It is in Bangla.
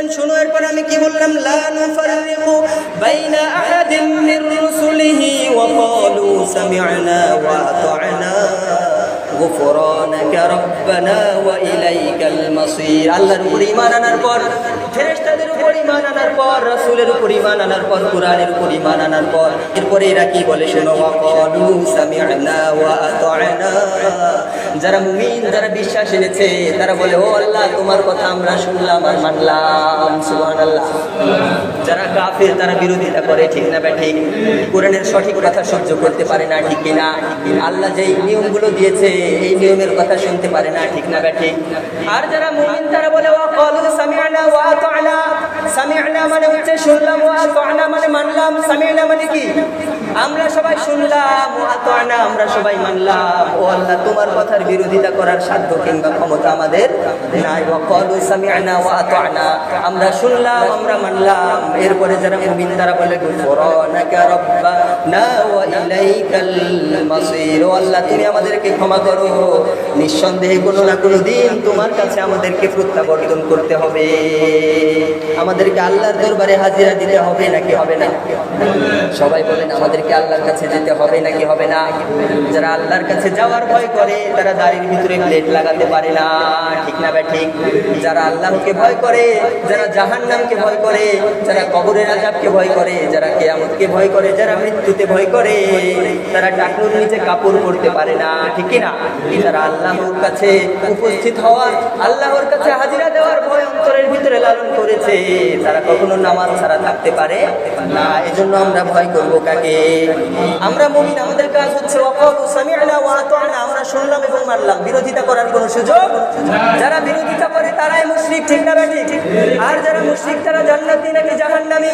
বললেন শুনো এরপর আমি কি বললাম লা নুফাররিকু বাইনা আহাদিন মির রুসুলিহি ওয়া ক্বালু সামি'না ওয়া আতা'না غفرانك ربنا وإليك المصير আল্লাহর উপর ঈমান আনার পর ফেরেশতাদের উপর ঈমান পর, রাসূলের উপর ঈমান আনার পর, কোরআনের উপর ঈমান আনার পর, এরপরে এরা কি বলে শোনো যারা মুমিন, যারা বিশ্বাস এনেছে, তারা বলে, ও আল্লাহ, তোমার কথা আমরা শুনলাম আর মানলাম। সুবহানাল্লাহ। যারা কাফের, তারা বিরোধিতা করে, ঠিক না বা ঠিক? কোরআনের সঠিক কথা সহ্য করতে পারে না, ঠিক কিনা? আল্লাহ যেই নিয়মগুলো দিয়েছে, এই নিয়মের কথা শুনতে পারে না, ঠিক না বা ঠিক? আর যারা মুমিন, তারা বলে ওয়া ক্বালু সামি'না ওয়া সামি'না মানে হচ্ছে শুনলাম ওয়া আতা'না মানে মানলাম সামি'না মানে কি? আমরা সবাই শুনলাম আতা'না আমরা সবাই মানলাম। ও আল্লাহ, তোমার কথার বিরোধিতা করার সাধ্য কিংবা ক্ষমতা আমাদের নাই। সামি'না ওয়া আতা'না আমরা শুনলাম, আমরা মানলাম। এরপরে যারা মুমিন, তারা বলে আল্লাহ, তুমি আমাদেরকে ক্ষমা করো। নিঃসন্দেহে কোনো না কোনো দিন তোমার কাছে আমাদেরকে প্রত্যাবর্তন করতে হবে। আমাদেরকে আল্লাহর দরবারে হাজিরা দিতে হবে নাকি হবে না? সবাই বলেন আমাদেরকে আল্লাহর কাছে যেতে হবে নাকি হবে না? যারা আল্লাহর কাছে যাওয়ার ভয় করে, তারা দাড়ির ভিতরে প্লেট লাগাতে পারে না। ঠিক না বা ঠিক? যারা আল্লাহকে ভয় করে, যারা জাহান্নামকে ভয় করে, যারা কবরের আজাবকে ভয় করে, যারা কেয়ামতকে ভয় করে, যারা মৃত্যুতে ভয় করে, তারা টাকুর নিচে কাপড় পরতে পারে না। ঠিক না? যারা আল্লাহর কাছে উপস্থিত হওয়ার, আল্লাহর কাছে হাজিরা দেওয়ার ভয় অন্তরের ভিতরে করেছে তারা কখনো নামাজ ছাড়া থাকতে পারে না এই জন্য আমরা ভয় করব কাকে? আমরা মুমিন, আমাদের কাজ হচ্ছে আমরা শুনলাম এবং মানলাম, বিরোধিতা করার কোনো সুযোগ যারা বিরোধিতা করে তারাই মুশরিক, ঠিক না ঠিক আর যারা মুশরিক, তারা জান্নাতি নাকি জাহান্নামী?